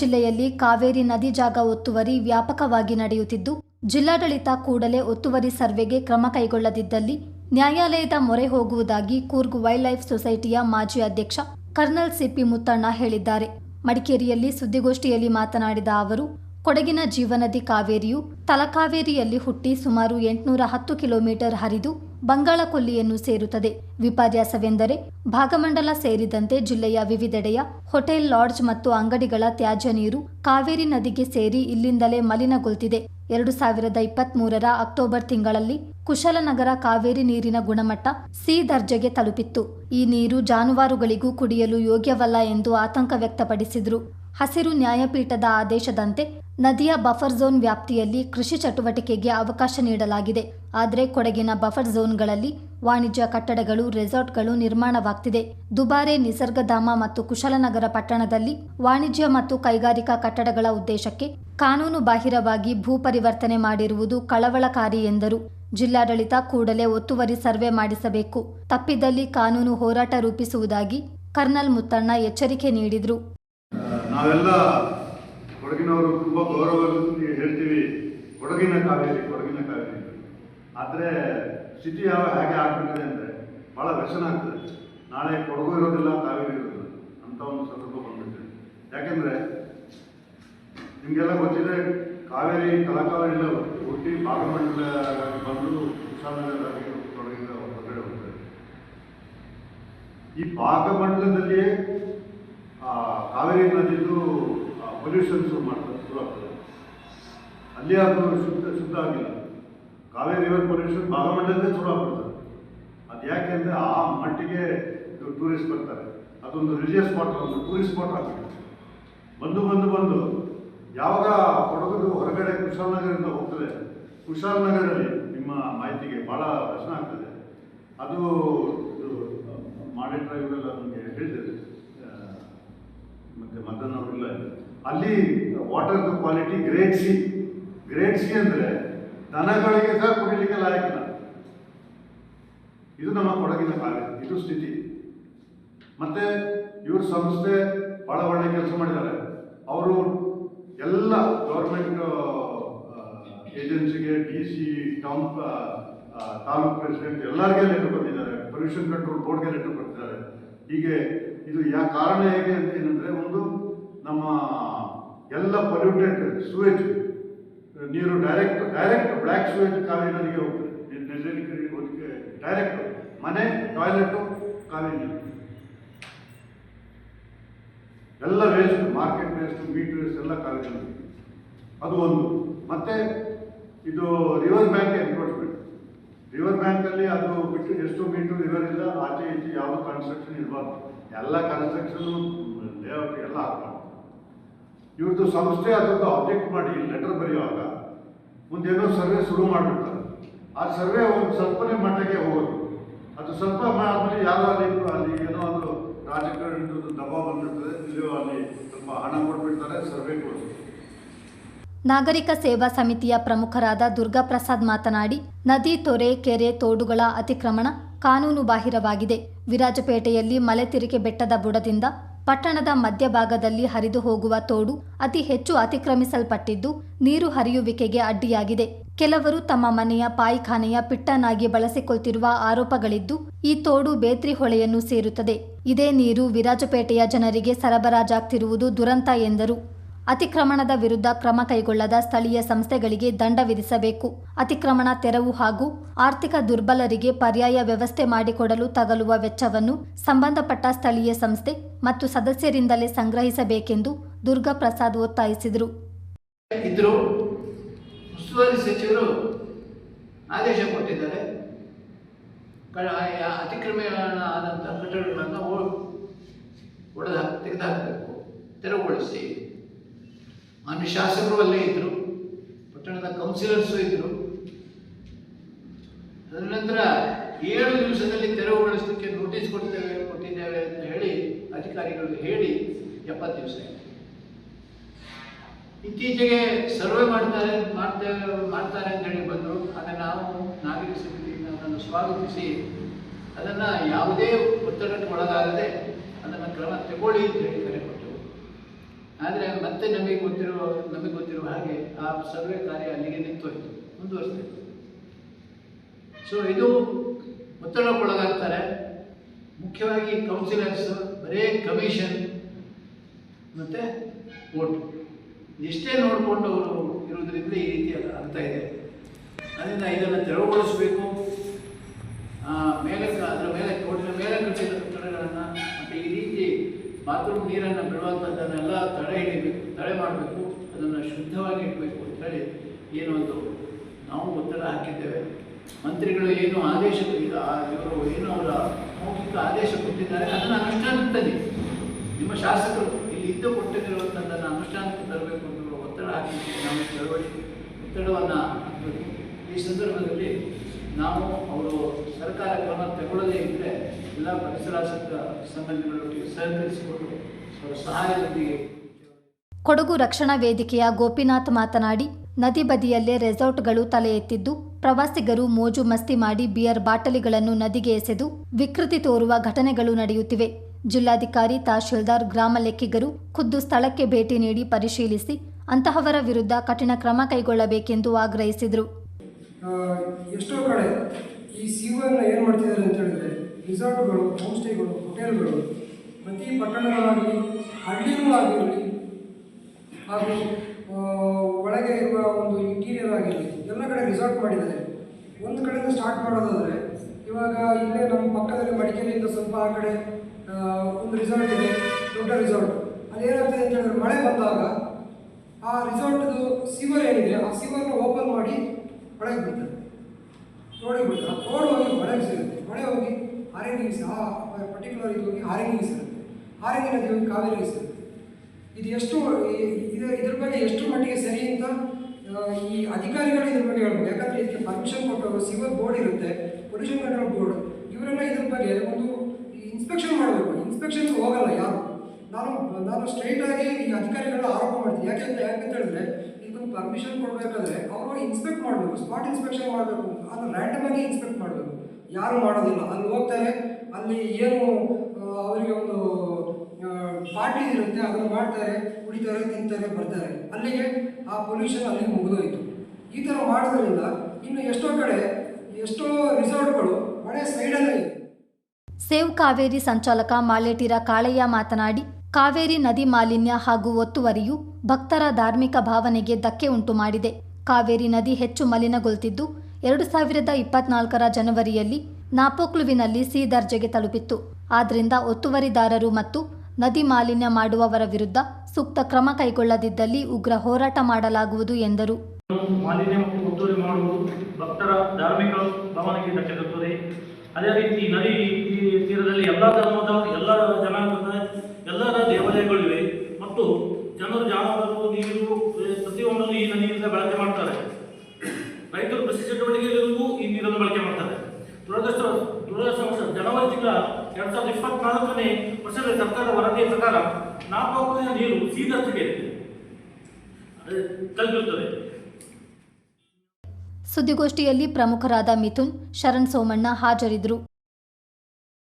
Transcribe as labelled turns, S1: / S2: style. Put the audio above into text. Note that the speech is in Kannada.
S1: ಜಿಲ್ಲೆಯಲ್ಲಿ ಕಾವೇರಿ ನದಿ ಜಾಗ ಒತ್ತುವರಿ ವ್ಯಾಪಕವಾಗಿ ನಡೆಯುತ್ತಿದ್ದು, ಜಿಲ್ಲಾಡಳಿತ ಕೂಡಲೇ ಒತ್ತುವರಿ ಸರ್ವೆಗೆ ಕ್ರಮ ಕೈಗೊಳ್ಳದಿದ್ದಲ್ಲಿ ನ್ಯಾಯಾಲಯದ ಮೊರೆ ಹೋಗುವುದಾಗಿ ಕೂರ್ಗ್ ವೈಲ್ಡ್ ಲೈಫ್ ಸೊಸೈಟಿಯ ಮಾಜಿ ಅಧ್ಯಕ್ಷ ಕರ್ನಲ್ ಸಿಪಿ ಮುತ್ತಣ್ಣ ಹೇಳಿದ್ದಾರೆ. ಮಡಿಕೇರಿಯಲ್ಲಿ ಸುದ್ದಿಗೋಷ್ಠಿಯಲ್ಲಿ ಮಾತನಾಡಿದ ಅವರು, ಕೊಡಗಿನ ಜೀವನದಿ ಕಾವೇರಿಯು ತಲಕಾವೇರಿಯಲ್ಲಿ ಹುಟ್ಟಿ ಸುಮಾರು ಎಂಟುನೂರ ಹತ್ತು ಕಿಲೋಮೀಟರ್ ಹರಿದು ಬಂಗಾಳ ಕೊಲ್ಲಿಯನ್ನು ಸೇರುತ್ತದೆ. ವಿಪರ್ಯಾಸವೆಂದರೆ ಭಾಗಮಂಡಲ ಸೇರಿದಂತೆ ಜಿಲ್ಲೆಯ ವಿವಿಧೆಡೆಯ ಹೋಟೆಲ್, ಲಾಡ್ಜ್ ಮತ್ತು ಅಂಗಡಿಗಳ ತ್ಯಾಜ್ಯ ನೀರು ಕಾವೇರಿ ನದಿಗೆ ಸೇರಿ ಇಲ್ಲಿಂದಲೇ ಮಲಿನಗೊಳ್ತಿದೆ. ಎರಡು ಸಾವಿರದ ಇಪ್ಪತ್ಮೂರರ ಅಕ್ಟೋಬರ್ ತಿಂಗಳಲ್ಲಿ ಕುಶಲನಗರ ಕಾವೇರಿ ನೀರಿನ ಗುಣಮಟ್ಟ ಸಿ ದರ್ಜೆಗೆ ತಲುಪಿತ್ತು. ಈ ನೀರು ಜಾನುವಾರುಗಳಿಗೂ ಕುಡಿಯಲು ಯೋಗ್ಯವಲ್ಲ ಎಂದು ಆತಂಕ ವ್ಯಕ್ತಪಡಿಸಿದರು. ಹಸಿರು ನ್ಯಾಯಪೀಠದ ಆದೇಶದಂತೆ ನದಿಯ ಬಫರ್ ಝೋನ್ ವ್ಯಾಪ್ತಿಯಲ್ಲಿ ಕೃಷಿ ಚಟುವಟಿಕೆಗೆ ಅವಕಾಶ ನೀಡಲಾಗಿದೆ. ಆದರೆ ಕೊಡಗಿನ ಬಫರ್ ಝೋನ್ಗಳಲ್ಲಿ ವಾಣಿಜ್ಯ ಕಟ್ಟಡಗಳು, ರೆಸಾರ್ಟ್ಗಳು ನಿರ್ಮಾಣವಾಗ್ತಿದೆ. ದುಬಾರೆ, ನಿಸರ್ಗಧಾಮ ಮತ್ತು ಕುಶಲನಗರ ಪಟ್ಟಣದಲ್ಲಿ ವಾಣಿಜ್ಯ ಮತ್ತು ಕೈಗಾರಿಕಾ ಕಟ್ಟಡಗಳ ಉದ್ದೇಶಕ್ಕೆ ಕಾನೂನು ಬಾಹಿರವಾಗಿ ಭೂ ಪರಿವರ್ತನೆ ಮಾಡಿರುವುದು ಕಳವಳಕಾರಿ ಎಂದರು. ಜಿಲ್ಲಾಡಳಿತ ಕೂಡಲೇ ಒತ್ತುವರಿ ಸರ್ವೆ ಮಾಡಿಸಬೇಕು. ತಪ್ಪಿದಲ್ಲಿ ಕಾನೂನು ಹೋರಾಟ ರೂಪಿಸುವುದಾಗಿ ಕರ್ನಲ್ ಮುತ್ತಣ್ಣ ಎಚ್ಚರಿಕೆ ನೀಡಿದರು.
S2: ಕೊಡಗಿನವರು ತುಂಬ ಗೌರವದಲ್ಲಿ ಹೇಳ್ತೀವಿ, ಕೊಡಗಿನ ಕಾವೇರಿ ಕೊಡಗಿನ ಕಾವೇರಿ. ಆದರೆ ಸ್ಥಿತಿ ಯಾವ ಹೇಗೆ ಆಗ್ಬಿಟ್ಟಿದೆ ಅಂದರೆ ಭಾಳ ವ್ಯಸನ ಆಗ್ತದೆ. ನಾಳೆ ಕೊಡಗು ಇರೋದಿಲ್ಲ, ಕಾವೇರಿ ಇರೋದಿಲ್ಲ ಅಂತ ಒಂದು ಸಂದರ್ಭ ಬಂದಿದೆ ಯಾಕೆಂದರೆ ನಿಮಗೆಲ್ಲ ಗೊತ್ತಿದೆ, ಕಾವೇರಿ ತಲಕಾವೇರಿಲ್ಲ ಹುಟ್ಟಿ ಭಾಗಮಂಡಲ ಬಂದು ಕೊಡಗಿನ ಹೊರಗಡೆ ಹೋಗ್ತದೆ ಈ ಭಾಗಮಂಡಲದಲ್ಲಿಯೇ ಕಾವೇರಿ ನದಿದು ಪೊಲ್ಯೂಷನ್ ಶುರು ಮಾಡ್ತಾರೆ ಶುರು ಆಗ್ತದೆ. ಅಲ್ಲಿ ಅದು ಶುದ್ಧ ಶುದ್ಧ ಆಗಿಲ್ಲ. ಕಾವೇರಿ ರಿವರ್ ಪೊಲ್ಯೂಷನ್ ಭಾಗಮಂಡಲದೇ ಶುರು ಆಗ್ಬಿಡ್ತದೆ. ಅದು ಯಾಕೆ ಅಂದರೆ ಆ ಮಟ್ಟಿಗೆ ಟೂರಿಸ್ಟ್ ಬರ್ತಾರೆ. ಅದೊಂದು ರಿಲಿಜಿಯಸ್ ಸ್ಪಾಟ್ ಒಂದು ಟೂರಿಸ್ಟ್ ಸ್ಪಾಟ್ ಆಗ್ಬಿಡುತ್ತೆ ಬಂದು ಬಂದು ಬಂದು ಯಾವಾಗ ಕೊಡಗು ಹೊರಗಡೆ ಕುಶಾಲನಗರದಿಂದ ಹೋಗ್ತದೆ ಕುಶಾಲನಗರಲ್ಲಿ ನಿಮ್ಮ ಮಾಹಿತಿಗೆ ಭಾಳ ಪ್ರಶ್ನೆ ಆಗ್ತದೆ. ಅದು ಡ್ರೈವರ್ ಇವರೆಲ್ಲ ನಮಗೆ ಹೇಳಿದ್ದಾರೆ ಆ, ಮತ್ತೆ ಮದನ್ ಅವರೆಲ್ಲ ಅಲ್ಲಿ water quality grade C grade C ಅಂದರೆ ದನಗಳಿಗೆ ಸಹ ಕುಡಿಲಿಕ್ಕೆ ಲಾಯಕ್ಕಿಲ್ಲ ಇದು ನಮ್ಮ ಕೊಡಗಿನ ಕಾರ್ಯ, ಇದು ಸ್ಥಿತಿ. ಮತ್ತೆ ಇವ್ರ ಸಂಸ್ಥೆ ಬಹಳ ಒಳ್ಳೆ ಕೆಲಸ ಮಾಡಿದ್ದಾರೆ. ಅವರು ಎಲ್ಲ ಗೌರ್ಮೆಂಟ್ ಏಜೆನ್ಸಿಗೆ D C town taluk president ಎಲ್ಲರಿಗೆ ಲೆಟರ್ ಬಂದಿದ್ದಾರೆ ಪೊಲ್ಯೂಷನ್ ಕಂಟ್ರೋಲ್ ಬೋರ್ಡ್ಗೆ ಲೆಟರ್ ಕೊಟ್ಟಿದ್ದಾರೆ ಹೀಗೆ ಇದು ಯಾ ಕಾರಣ ಹೇಗೆ ಅಂತ ಏನಂದ್ರೆ ಒಂದು ನಮ್ಮ ಎಲ್ಲ ಪೊಲ್ಯೂಟೆಡ್ ಸೂವೇಜ್ ನೀರು direct direct black sewage Kaveri ನದಿಗೆ ಹೋಗ್ತದೆ ಡೈರೆಕ್ಟ್ ಮನೆ ಟಾಯ್ಲೆಟು ಕಾವೇರಿ ಎಲ್ಲ waste market waste meat waste ಎಲ್ಲ ಕಾವೇರಿ ನದಿ ಅದು ಒಂದು. ಮತ್ತೆ ಇದು ರಿವರ್ ಬ್ಯಾಂಕ್ ಎನ್ಕ್ರೋಚ್ಮೆಂಟ್ ರಿವರ್ ಬ್ಯಾಂಕಲ್ಲಿ ಅದು ಬಿಟ್ಟು ಎಷ್ಟು ಮೀಟರ್ ರಿವರ್ ಇಲ್ಲ, ಆಚೆ ಈಚೆ ಯಾವ ಕನ್ಸ್ಟ್ರಕ್ಷನ್ ಇರಬಾರ್ದು ಎಲ್ಲ ಕನ್ಸ್ಟ್ರಕ್ಷನ್ ಲೇಔಟ್ ಎಲ್ಲ ಹಾಕ್ಬಾರ್ದು ಇವ್ರದ್ದು ಸಂಸ್ಥೆ ಅದರದ್ದು ಆಬ್ಜೆಕ್ಟ್ ಮಾಡಿ ಲೆಟರ್ ಬರೆಯುವಾಗ ಮುಂದೇನೋ ಸರ್ವೆ ಶುರು ಮಾಡಿಬಿಡ್ತಾರೆ. ಆ ಸರ್ವೆ ಒಂದು ಸ್ವಲ್ಪನೇ ಮಟ್ಟಕ್ಕೆ ಹೋಗೋದು. ಅದು ಸ್ವಲ್ಪ ಆದಮೇಲೆ ಯಾರೋ ಅಲ್ಲಿ ಅಲ್ಲಿ ಏನೋ ಒಂದು ರಾಜಕಾರಣದ ದಬಾವ್ ಬಂದಿರ್ತದೆ ಇಲ್ಲಿ ಅಲ್ಲಿ ಸ್ವಲ್ಪ ಹಣ ಕೊಟ್ಬಿಡ್ತಾರೆ ಸರ್ವೆ ಕೊಡ್ತಾರೆ.
S1: ನಾಗರಿಕ ಸೇವಾ ಸಮಿತಿಯ ಪ್ರಮುಖರಾದ ದುರ್ಗಾಪ್ರಸಾದ್ ಮಾತನಾಡಿ, ನದಿ, ತೊರೆ, ಕೆರೆ, ತೋಡುಗಳ ಅತಿಕ್ರಮಣ ಕಾನೂನು ಬಾಹಿರವಾಗಿದೆ ವಿರಾಜಪೇಟೆಯಲ್ಲಿ ಮಲೆತಿರಿಕೆ ಬೆಟ್ಟದ ಬುಡದಿಂದ ಪಟ್ಟಣದ ಮಧ್ಯಭಾಗದಲ್ಲಿ ಹರಿದು ಹೋಗುವ ತೋಡು ಅತಿ ಹೆಚ್ಚು ಅತಿಕ್ರಮಿಸಲ್ಪಟ್ಟಿದ್ದು ನೀರು ಹರಿಯುವಿಕೆಗೆ ಅಡ್ಡಿಯಾಗಿದೆ. ಕೆಲವರು ತಮ್ಮ ಮನೆಯ ಪಾಯಿಖಾನೆಯ ಪಿಟ್ಟನಾಗಿ ಬಳಸಿಕೊಳ್ತಿರುವ ಆರೋಪಗಳಿದ್ದು, ಈ ತೋಡು ಬೇತ್ರಿ ಹೊಳೆಯನ್ನು ಸೇರುತ್ತದೆ. ಇದೇ ನೀರು ವಿರಾಜಪೇಟೆಯ ಜನರಿಗೆ ಸರಬರಾಜಾಗ್ತಿರುವುದು ದುರಂತ ಎಂದರು. ಅತಿಕ್ರಮಣದ ವಿರುದ್ಧ ಕ್ರಮ ಕೈಗೊಳ್ಳದ ಸ್ಥಳೀಯ ಸಂಸ್ಥೆಗಳಿಗೆ ದಂಡ ವಿಧಿಸಬೇಕು. ಅತಿಕ್ರಮಣ ತೆರವು ಹಾಗೂ ಆರ್ಥಿಕ ದುರ್ಬಲರಿಗೆ ಪರ್ಯಾಯ ವ್ಯವಸ್ಥೆ ಮಾಡಿಕೊಡಲು ತಗಲುವ ವೆಚ್ಚವನ್ನು ಸಂಬಂಧಪಟ್ಟ ಸ್ಥಳೀಯ ಸಂಸ್ಥೆ ಮತ್ತು ಸದಸ್ಯರಿಂದಲೇ ಸಂಗ್ರಹಿಸಬೇಕೆಂದು ದುರ್ಗಾ ಪ್ರಸಾದ್ ಒತ್ತಾಯಿಸಿದರು
S3: ಆದೇಶ ಕೊಟ್ಟಿದ್ದಾರೆ. ಅತಿಕ್ರಮಣ ಕಟ್ಟಡಗಳನ್ನು ತೆಗೆದುಹಾಕಬೇಕು. ತೆರವುಗೊಳಿಸಿ. ಮಾನ್ಯ ಶಾಸಕರು ಅಲ್ಲೇ ಇದ್ದರು ಪಟ್ಟಣದ ಕೌನ್ಸಿಲರ್ಸು ಇದ್ದರು ನಂತರ ಏಳು ದಿವಸದಲ್ಲಿ ತೆರವುಗೊಳಿಸಲಿಕ್ಕೆ ನೋಟಿಸ್ ಕೊಡ್ತೇವೆ ಕೊಟ್ಟಿದ್ದೇವೆ ಅಂತ ಹೇಳಿ ಅಧಿಕಾರಿಗಳು ಹೇಳಿ ಎಪ್ಪತ್ತು ದಿವಸ ಇತ್ತೀಚೆಗೆ ಸರ್ವೆ ಮಾಡ್ತಾರೆ ಮಾಡ್ತೇವೆ ಮಾಡ್ತಾರೆ ಅಂತ ಹೇಳಿ ಬಂದರು. ಆಗ ನಾವು ನಾಗರಿಕ ಸಮಿತಿಯಿಂದ ಅದನ್ನು ಸ್ವಾಗತಿಸಿ ಅದನ್ನು ಯಾವುದೇ ಒತ್ತಡಕ್ಕೆ ಒಳಗಾಗದೆ ಅದನ್ನು ಕ್ರಮ ತಗೊಳ್ಳಿ ಅಂತ ಹೇಳಿ ಆದರೆ ಮತ್ತೆ ನಮಗೆ ಗೊತ್ತಿರೋ ನಮಗೆ ಗೊತ್ತಿರುವ ಹಾಗೆ ಆ ಸರ್ವೆ ಕಾರ್ಯ ಅಲ್ಲಿಗೆ ನಿಂತೋಯ್ತು ಮುಂದುವರಿಸ್ಬೇಕು ಸೊ ಇದು ಒತ್ತಡಕ್ಕೊಳಗಾಗ್ತಾರೆ. ಮುಖ್ಯವಾಗಿ ಕೌನ್ಸಿಲರ್ಸ್ ಬರೇ ಕಮಿಷನ್ ಮತ್ತು ಓಟು ಎಷ್ಟೇ ನೋಡಿಕೊಂಡು ಅವರು ಇರೋದ್ರಿಂದ ಈ ರೀತಿ ಅರ್ಥ ಇದೆ. ಅದರಿಂದ ಇದನ್ನು ತೆರವುಗೊಳಿಸಬೇಕು. ಮೇಲೆ ಅದರ ಮೇಲೆ ಕೋಟಿನ ಮೇಲೆ ಕಟ್ಟಿದ ರೀತಿ ಬಾತ್ರೂಮ್ ನೀರನ್ನು ಬಿಡುವಂಥದ್ದನ್ನೆಲ್ಲ ತಡೆ ಹಿಡಿಬೇಕು ತಡೆ ಮಾಡಬೇಕು. ಅದನ್ನು ಶುದ್ಧವಾಗಿ ಇಡಬೇಕು ಅಂತೇಳಿ ಏನು ಒಂದು ನಾವು ಒತ್ತಡ ಹಾಕಿದ್ದೇವೆ. ಮಂತ್ರಿಗಳು ಏನು ಆದೇಶ ಈಗ ಇವರು ಏನು ಅವರ ಮೌಖಿಕ ಆದೇಶ ಕೊಟ್ಟಿದ್ದಾರೆ, ಅದನ್ನು ಅನುಷ್ಠಾನಕ್ಕೆ ನಿಮ್ಮ ಶಾಸಕರು ಇಲ್ಲಿ ಇದ್ದು ಕೊಟ್ಟಿರುವಂಥದ್ದನ್ನು ಅನುಷ್ಠಾನಕ್ಕೆ ತರಬೇಕು ಅಂತ ಒತ್ತಡ ಹಾಕಿ ನಾವು ಚಳವಳಿ ಒತ್ತಡವನ್ನು ಈ ಸಂದರ್ಭದಲ್ಲಿ ನಾವು ಅವರು ಸರ್ಕಾರ ಕ್ರಮ ತಗೊಳ್ಳದೇ ಇದ್ದರೆ ಎಲ್ಲ ಪರಿಸರಾಸಕ್ತ ಸಂಘಟನೆಗಳೊಟ್ಟಿಗೆ ಸಹಕರಿಸಿಕೊಂಡು ಅವರ ಸಹಾಯದೊಂದಿಗೆ
S1: ಕೊಡಗು ರಕ್ಷಣಾ ವೇದಿಕೆಯ ಗೋಪಿನಾಥ್ ಮಾತನಾಡಿ ನದಿ ಬದಿಯಲ್ಲೇ ರೆಸಾರ್ಟ್ಗಳು ತಲೆ ಎತ್ತಿದ್ದು ಪ್ರವಾಸಿಗರು ಮೋಜು ಮಸ್ತಿ ಮಾಡಿ ಬಿಯರ್ ಬಾಟಲಿಗಳನ್ನು ನದಿಗೆ ಎಸೆದು ವಿಕೃತಿ ತೋರುವ ಘಟನೆಗಳು ನಡೆಯುತ್ತಿವೆ. ಜಿಲ್ಲಾಧಿಕಾರಿ ತಹಶೀಲ್ದಾರ್ ಗ್ರಾಮ ಲೆಕ್ಕಿಗರು ಖುದ್ದು ಸ್ಥಳಕ್ಕೆ ಭೇಟಿ ನೀಡಿ ಪರಿಶೀಲಿಸಿ ಅಂತಹವರ ವಿರುದ್ಧ ಕಠಿಣ ಕ್ರಮ ಕೈಗೊಳ್ಳಬೇಕೆಂದು ಆಗ್ರಹಿಸಿದರು.
S4: ಆ, ಎಷ್ಟೋ ಕಡೆ ಈ ಸೀವರ್ನ ಏನು ಮಾಡ್ತಿದ್ದಾರೆ ಅಂತ ಹೇಳಿದ್ರೆ ರಿಸಾರ್ಟ್ಗಳು ಹೋಮ್ ಸ್ಟೇಗಳು ಹೋಟೆಲ್ಗಳು ಪ್ರತಿ ಪಟ್ಟಣಗಳಾಗಲಿ ಹಳ್ಳಿಗಳಾಗಿರಲಿ ಹಾಗೂ ಒಳಗೆ ಇರುವ ಒಂದು ಇಂಟೀರಿಯರ್ ಆಗಿರಲಿ ಎಲ್ಲ ಕಡೆ ರಿಸಾರ್ಟ್ ಮಾಡಿದ್ದಾರೆ. ಒಂದು ಕಡೆಯಿಂದ ಸ್ಟಾರ್ಟ್ ಮಾಡೋದಾದರೆ, ಇವಾಗ ಇಲ್ಲೇ ನಮ್ಮ ಪಕ್ಕದಲ್ಲಿ ಮಡಿಕೇರಿಯಿಂದ ಸ್ವಲ್ಪ ಆ ಕಡೆ ಒಂದು ರಿಸಾರ್ಟ್ ಇದೆ, ದೊಡ್ಡ ರಿಸಾರ್ಟ್ ಅದೇನಾಗ್ತದೆ ಅಂತ ಹೇಳಿದ್ರೆ, ಮಳೆ ಬಂದಾಗ ಆ ರಿಸಾರ್ಟ್ದು ಸಿವರ್ ಏನಿದೆ, ಆ ಸಿವರ್ನ ಓಪನ್ ಮಾಡಿ ಒಳಗೆ ಬಿಡ್ತಾರೆ. ಬಿಡ್ತಾರೆ ಆ ರೋಡ್ ಹೋಗಿ ಹೊಳೆಗೆ ಸೇರುತ್ತೆ. ಮಳೆ ಹೋಗಿ ಸಹ, ಆ ಪರ್ಟಿಕ್ಯುಲರ್ ಇದು ಹೋಗಿ ಹಾರಂಗಿಗೆ ಸೇರುತ್ತೆ. ಆರೆಂಜಿ ನದಿ ಹೋಗಿ ಕಾವೇರಿಗೆ ಸೇರುತ್ತೆ. ಇದು ಎಷ್ಟು ಇದು ಇದ್ರ ಬಗ್ಗೆ ಎಷ್ಟು ಮಟ್ಟಿಗೆ ಸರಿ ಅಂತ ಈ ಅಧಿಕಾರಿಗಳು ಇದ್ರ ಬಗ್ಗೆ ಹೇಳ್ಬೋದು ಯಾಕಂದ್ರೆ ಇದಕ್ಕೆ ಪರ್ಮಿಷನ್ ಕೊಟ್ಟವರು ಸಿವರ್ ಬೋರ್ಡ್ ಇರುತ್ತೆ ಪೊಲ್ಯೂಷನ್ ಕಂಟ್ರೋಲ್ ಬೋರ್ಡ್ ಇವರೆಲ್ಲ ಇದ್ರ ಬಗ್ಗೆ ಒಂದು ಇನ್ಸ್ಪೆಕ್ಷನ್ ಮಾಡಬೇಕು. ಇನ್ಸ್ಪೆಕ್ಷನ್ಗೆ ಹೋಗಲ್ಲ ಯಾರು. ನಾನು ನಾನು ಸ್ಟ್ರೈಟ್ ಆಗಿ ಈ ಅಧಿಕಾರಿಗಳನ್ನ ಆರೋಪ ಮಾಡ್ತೀನಿ. ಯಾಕೆ ಯಾಕೆ ಅಂತ ಹೇಳಿದ್ರೆ, ಇದಕ್ಕೊಂದು ಪರ್ಮಿಷನ್ ಕೊಡಬೇಕಾದ್ರೆ ಇನ್ಸ್ಪೆಕ್ಟ್ ಮಾಡಬೇಕು ಸ್ಪಾಟ್ ಇನ್ಸ್ಪೆಕ್ಷನ್ ಮಾಡಬೇಕು ಅದು ರ್ಯಾಂಡಮ್ ಆಗಿ ಇನ್ಸ್ಪೆಕ್ಟ್ ಮಾಡಬೇಕು. ಯಾರು ಮಾಡೋದಿಲ್ಲ. ಅಲ್ಲಿ ಹೋಗ್ತಾರೆ, ಅಲ್ಲಿ ಏನು ಅವರಿಗೆ ಒಂದು ಪಾರ್ಟಿ ಇರುತ್ತೆ, ಅದನ್ನು ಮಾಡ್ತಾರೆ, ಕುಡಿತಾರೆ, ತಿಂತಾರೆ, ಬರ್ತಾರೆ. ಅಲ್ಲಿಗೆ ಆ ಪೊಲ್ಯೂಷನ್ ಅಲ್ಲಿಗೆ ಮುಗಿದೋಯಿತು. ಈ ಥರ ಮಾಡೋದ್ರಿಂದ ಇನ್ನು ಎಷ್ಟೋ ಕಡೆ, ಎಷ್ಟೋ ರಿಸಾರ್ಟ್ಗಳು ಮಳೆ ಸೈಡಲ್ಲೇ ಇದೆ.
S1: ಸೇವ್ ಕಾವೇರಿ ಸಂಚಾಲಕ ಮಾಲೇಟಿರ ಕಾಳಯ್ಯ ಮಾತನಾಡಿ, ಕಾವೇರಿ ನದಿ ಮಾಲಿನ್ಯ ಹಾಗೂ ಒತ್ತುವರಿಯು ಭಕ್ತರ ಧಾರ್ಮಿಕ ಭಾವನೆಗೆ ಧಕ್ಕೆ ಉಂಟು ಮಾಡಿದೆ ಕಾವೇರಿ ನದಿ ಹೆಚ್ಚು ಮಲಿನಗೊಳ್ತಿದ್ದು ಎರಡು ಸಾವಿರದ ಇಪ್ಪತ್ನಾಲ್ಕರ ಜನವರಿಯಲ್ಲಿ ನಾಪೋಕ್ಲುವಿನಲ್ಲಿ ಸಿ ದರ್ಜೆಗೆ ತಲುಪಿತ್ತು. ಆದ್ದರಿಂದ ಒತ್ತುವರಿದಾರರು ಮತ್ತು ನದಿ ಮಾಲಿನ್ಯ ಮಾಡುವವರ ವಿರುದ್ಧ ಸೂಕ್ತ ಕ್ರಮ ಕೈಗೊಳ್ಳದಿದ್ದಲ್ಲಿ ಉಗ್ರ ಹೋರಾಟ ಮಾಡಲಾಗುವುದು ಎಂದರು.
S5: ಮಾಲಿನ್ಯ ಒತ್ತುವರಿ ಮಾಡುವುದು ಭಕ್ತರ ಧಾರ್ಮಿಕ ಭಾವನೆಗೆ ಧಕ್ಕೆ ಅದೇ ರೀತಿ ನದಿ ತೀರದಲ್ಲಿ ಎಲ್ಲ ಧರ್ಮದ ಎಲ್ಲ ಜನಾಂಗದ ಎಲ್ಲರ ದೇವಾಲಯಗಳಿವೆ. ಮತ್ತು ಜನರು ಜಾನುವಾರು ನೀರು ಏ, ಪ್ರತಿಯೊಂದನ್ನು ಈ ನದಿಯಿಂದ ಬಳಕೆ ಮಾಡ್ತಾರೆ ರೈತರು ಕೃಷಿ ಚಟುವಟಿಕೆಗಳಿಗೂ ಈ ನೀರನ್ನು ಬಳಕೆ ಮಾಡ್ತಾರೆ ದುರದೃಷ್ಟ ದುರದೃಷ್ಟ ಜನವರಿ ತಿಂಗಳ ಎರಡ್ ಸಾವಿರದ ಇಪ್ಪತ್ನಾಲ್ಕನೇ ವರ್ಷದ ಸರ್ಕಾರದ ವರದಿಯ ಪ್ರಕಾರ ನಾಲ್ಕು ನೀರು ಸೀದರ್ಜೆಗೆ ತಲುಪಿರುತ್ತದೆ
S1: ಸುದ್ದಿಗೋಷ್ಠಿಯಲ್ಲಿ ಪ್ರಮುಖರಾದ ಮಿಥುನ್, ಶರಣ್ ಸೋಮಣ್ಣ ಹಾಜರಿದ್ದರು.